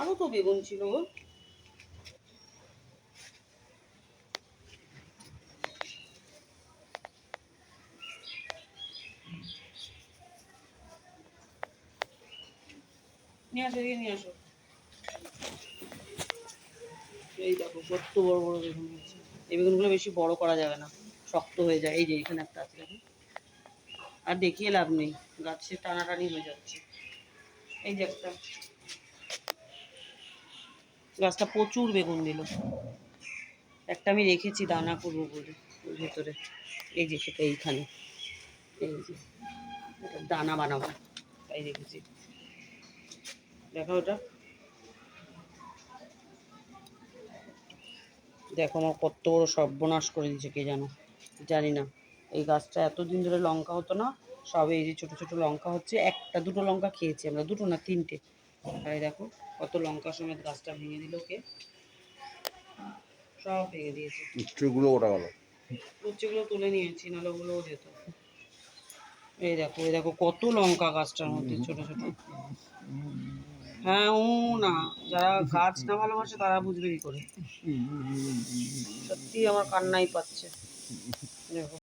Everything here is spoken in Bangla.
আরও তো বেগুন ছিল নিয়ে আসো নিয়ে আসো। এই দেখো, কত বড় বড় বেগুন এই বেগুনগুলো বেশি বড় করা যাবে না, শক্ত হয়ে যায়। এই যে এখানে একটা আর দেখিয়ে লাভ নেই, গাছে টানাটানি হয়ে যাচ্ছে। এই যে একটা। গাছটা প্রচুর বেগুন দিল। একটা আমি রেখেছি দানা করব বলে ভেতরে। এই যে সেটা এইখানে। এই যে দানা বানাবো, তাই রেখেছি। দেখো ওটা। দেখো আমার কত বড় সর্বনাশ করে দিয়েছে, কে জানো? জানি না। এই গাছটা এতদিন ধরে লঙ্কা হতো না, সবে এই যে ছোটো ছোটো লঙ্কা হচ্ছে, একটা দুটো লঙ্কা খেয়েছি আমরা, দুটো না তিনটে। আর এই দেখো কত লঙ্কা সমেত গাছটা ভেঙে দিল কে। সব ভেঙে দিয়েছে। উচ্চগুলো ওটা গেল। উচ্চগুলো তুলে নিয়েছি নাহলে ওগুলোও যেত। এই দেখো এই দেখো কত লঙ্কা গাছটার মধ্যে ছোট ছোট। হ্যাঁ ও না যারা গাছ না ভালোবাসে তারা বুঝবে কি করে। সত্যি আমার কান্নাই পাচ্ছে। দেখো।